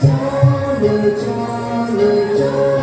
চলো চলো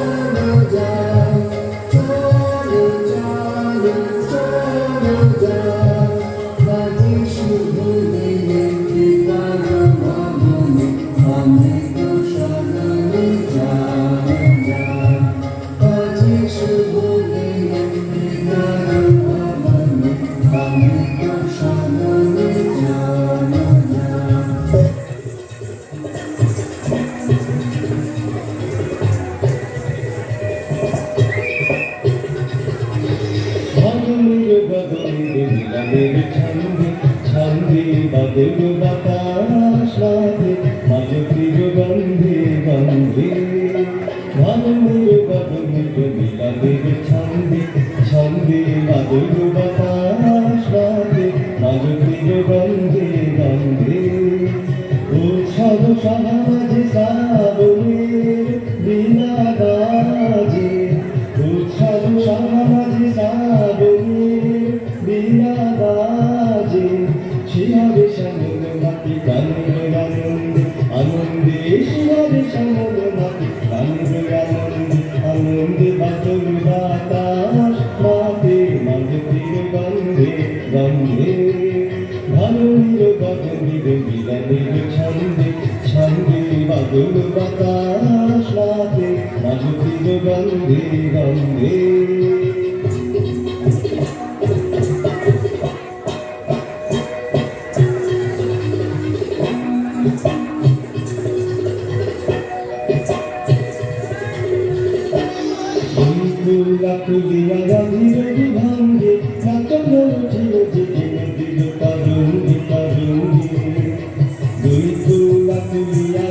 নীলামের ছন্দে ছন্দে বাদল বাতাস রাধে মালতীর গন্ধে গন্ধে ভাঙনের গগনের নীলামের ছন্দে ছন্দে বাদল বাতাস। বাতাস মাঝে মালতীর গন্ধে গন্ধে ভালোর গগনের মিলনের ছন্দে ছন্দে বাদল বাতাস রাতে মালতীর গন্ধে গন্ধে ফুলা ফুলিয়া গান্ধীর ভাঙ্গে নাচন উঠিল যে নদীর তরুণী তরুণী দুই তুলা ফুলিয়া